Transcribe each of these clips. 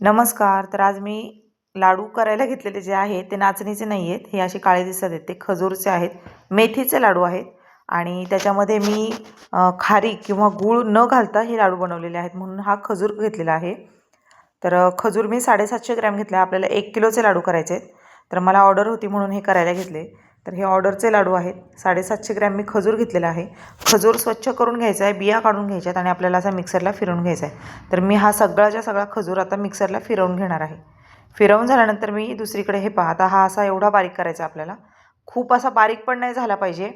नमस्कार. तर आज मी लाडू करायला घेतलेले जे आहेत ते नाचणीचे नाही आहेत. हे असे काळे दिसत आहेत. ते खजूरचे आहेत. मेथीचे लाडू आहेत. आणि त्याच्यामध्ये मी खारी किंवा गूळ न घालता हे लाडू बनवलेले आहेत. म्हणून हा खजूर घेतलेला आहे. तर खजूर मी साडेसातशे ग्रॅम घेतले आपल्याला एक किलोचे लाडू करायचे आहेत. तर मला ऑर्डर होती म्हणून हे करायला घेतले. तर हे ऑर्डरचे लाडू आहेत. साडेसातशे ग्रॅम मी खजूर घेतलेला आहे. खजूर स्वच्छ करून घ्यायचा आहे बिया काढून घ्यायच्या आहेत आणि आपल्याला असा मिक्सरला फिरवून घ्यायचा आहे. तर मी हा सगळाच्या सगळा खजूर आता मिक्सरला फिरवून घेणार आहे. फिरवून झाल्यानंतर मी दुसरीकडे हे पाहता आता हा असा एवढा बारीक करायचा आपल्याला. खूप असा बारीक पण नाही झाला पाहिजे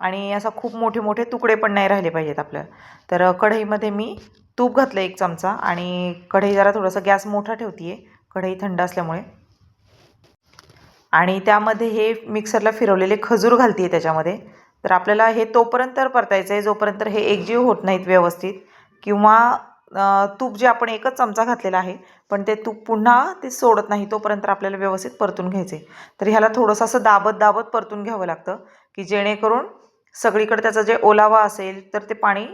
आणि असा खूप मोठे मोठे तुकडे पण नाही राहिले पाहिजेत आपल्याला. तर कढईमध्ये मी तूप घातलं एक चमचा आणि कढई जरा थोडंसं गॅस मोठा ठेवते आहे कढई थंड असल्यामुळे. आणि त्यामध्ये हे मिक्सरला फिरवलेले खजूर घालते आहे त्याच्यामध्ये. तर आपल्याला हे तोपर्यंत परतायचं आहे जोपर्यंत हे एकजीव होत नाहीत व्यवस्थित. किंवा तूप जे आपण एकच चमचा घातलेला आहे पण ते तूप पुन्हा ते सोडत नाही तोपर्यंत आपल्याला व्यवस्थित परतून घ्यायचे तर ह्याला थोडंसं असं दाबत दाबत परतून घ्यावं लागतं की जेणेकरून सगळीकडे त्याचा जे ओलावा असेल तर ते पाणी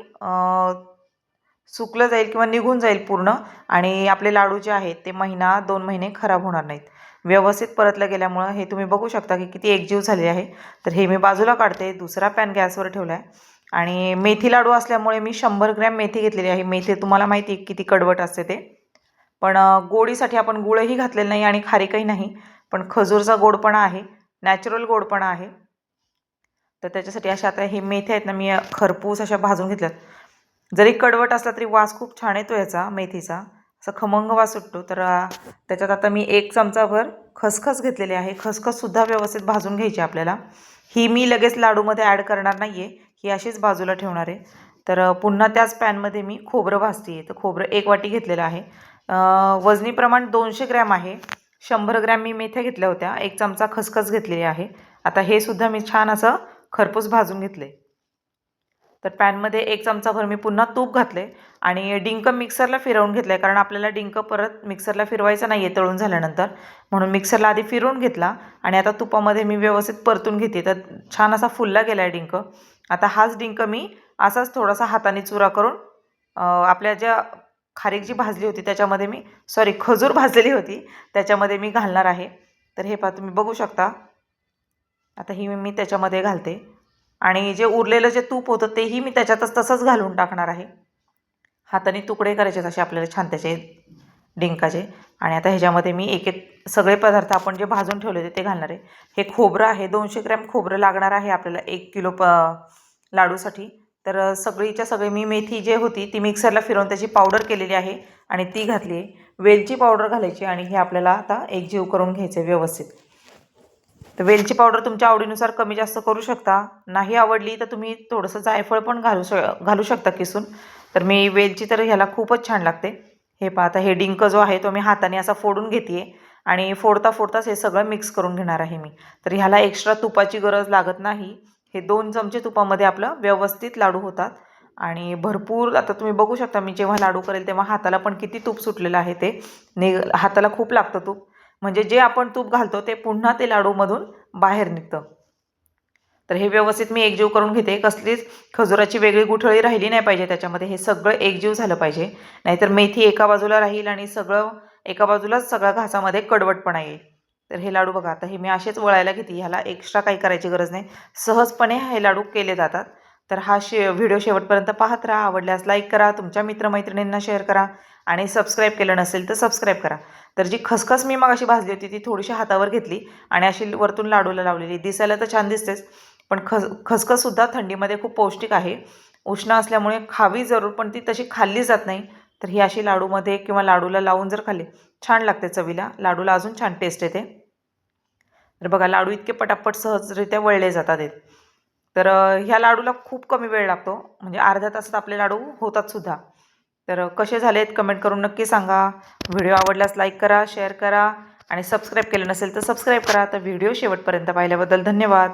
सुकलं जाईल किंवा निघून जाईल पूर्ण. आणि आपले लाडू जे आहेत ते महिना दोन महिने खराब होणार नाहीत. व्यवस्थित परतलं गेल्यामुळं हे तुम्ही बघू शकता की किती एकजीव झाले आहे. तर हे मी बाजूला काढते दुसरा पॅन गॅसवर ठेवला आहे आणि मेथी लाडू असल्यामुळे मी शंभर ग्रॅम मेथी घेतलेली आहे. मेथी तुम्हाला माहिती आहे किती कडवट असते ते. पण गोडीसाठी आपण गुळही घातलेलं नाही आणि खारीकही नाही. पण खजूरचा गोडपणा आहे नॅचरल गोडपणा आहे. तर त्याच्यासाठी अशा आता हे मेथ्या आहेत ना मी खरपूस अशा भाजून घेतल्यात. जरी कडवट असला तरी वास खूप छान येतो याचा मेथीचा. असं खमंग वास सुटतो. तर त्याच्यात आता मी एक चमचाभर खसखस घेतलेली आहे. खसखससुद्धा व्यवस्थित भाजून घ्यायची आपल्याला. ही मी लगेच लाडूमध्ये ॲड करणार नाही आहे ही अशीच बाजूला ठेवणार आहे. तर पुन्हा त्याच पॅनमध्ये मी खोबरं भाजते आहे तर खोबरं एक वाटी घेतलेलं आहे. वजनीप्रमाण वजनी प्रमाण दोनशे ग्रॅम आहे. शंभर ग्रॅम मी मेथ्या घेतल्या होत्या. एक चमचा खसखस घेतलेली आहे. आता हे सुद्धा मी छान असं खरपूस भाजून घेतले तर पॅनमध्ये एक चमचाभर मी पुन्हा तूप घातले आणि डिंक मिक्सरला फिरवून घेतलं आहे कारण आपल्याला डिंक परत मिक्सरला फिरवायचं नाही आहे तळून झाल्यानंतर. म्हणून मिक्सरला आधी फिरवून घेतला आणि आता तुपामध्ये मी व्यवस्थित परतून घेते. तर छान असा फुलला गेला आहे डिंक. आता हाच डिंक मी असाच थोडासा हाताने चुरा करून आपल्या ज्या खारीक जी भाजली होती त्याच्यामध्ये मी सॉरी खजूर भाजलेली होती त्याच्यामध्ये मी घालणार आहे. तर हे पहा तुम्ही बघू शकता. आता ही मी त्याच्यामध्ये घालते. आणि जे उरलेलं जे तूप होतं तेही मी त्याच्यातच तसंच घालून टाकणार आहे. हाताने तुकडे करायचे असे आपल्याला छान त्याचे डिंकाचे. आणि आता ह्याच्यामध्ये मी एक एक सगळे पदार्थ आपण जे भाजून ठेवले होते ते घालणार आहे. हे खोबरं आहे दोनशे ग्रॅम खोबरं लागणार आहे आपल्याला एक किलो प लाडूसाठी. तर सगळीच्या सगळी मी मेथी जे होती ती मिक्सरला फिरवून त्याची पावडर केलेली आहे आणि ती घातली आहे. वेलची पावडर घालायची आणि हे आपल्याला आता एकजीव करून घ्यायचं आहे व्यवस्थित. तर वेलची पावडर तुमच्या आवडीनुसार कमी जास्त करू शकता. नाही आवडली तर तुम्ही थोडंसं जायफळ पण घालू श घालू शकता किसून. तर मी वेलची तर ह्याला खूपच छान लागते. हे पाहता आता हे डिंक जो आहे तो मी हाताने असा फोडून घेते आणि फोडता फोडताच हे सगळं मिक्स करून घेणार आहे मी. तर ह्याला एक्स्ट्रा तुपाची गरज लागत नाही. हे दोन चमचे तुपामध्ये आपलं व्यवस्थित लाडू होतात. आणि भरपूर आता तुम्ही बघू शकता मी जेव्हा लाडू करेल तेव्हा हाताला पण किती तूप सुटलेलं आहे ते. नि हाताला खूप लागतं तूप. म्हणजे जे आपण तूप घालतो ते पुन्हा ते लाडूमधून बाहेर निघतं. तर हे व्यवस्थित मी एकजीव करून घेते. कसलीच खजुराची वेगळी गुठळी राहिली नाही पाहिजे त्याच्यामध्ये. हे सगळं एकजीव झालं पाहिजे. नाहीतर मेथी एका बाजूला राहील आणि सगळं एका बाजूलाच सगळ्या घासामध्ये कडवटपणा येईल. तर हे लाडू बघा. आता हे मी असेच वळायला घेते. ह्याला एक्स्ट्रा काही करायची गरज नाही. सहजपणे हे लाडू केले जातात. तर हा शे व्हिडिओ शेवटपर्यंत पाहत राहा. आवडल्यास लाईक करा. तुमच्या मित्रमैत्रिणींना शेअर करा. आणि सबस्क्राईब केलं नसेल तर सबस्क्राईब करा. तर जी खसखस मी मग अशी भाजली होती ती थोडीशी हातावर घेतली आणि अशी वरतून लाडूला लावलेली. दिसायला तर छान दिसतेच पण खस खसखससुद्धा थंडीमध्ये खूप पौष्टिक आहे. उष्ण असल्यामुळे खावी जरूर पण ती तशी खाल्ली जात नाही. तर ही अशी लाडूमध्ये किंवा लाडूला लावून जर खाल्ली छान लागते चवीला. लाडूला अजून छान टेस्ट येते. तर बघा लाडू इतके पटापट सहजरित्या वळले जातात आहेत तर ह्या लाडूला खूप कमी वेळ लागतो. म्हणजे अर्ध्या तासात आपले लाडू होतात सुद्धा. तर कसे झाले आहेत कमेंट करून नक्की सांगा. व्हिडिओ आवडल्यास लाईक करा शेअर करा आणि सबस्क्राईब केलं नसेल तर सबस्क्राईब करा. तर व्हिडिओ शेवटपर्यंत पाहिल्याबद्दल धन्यवाद.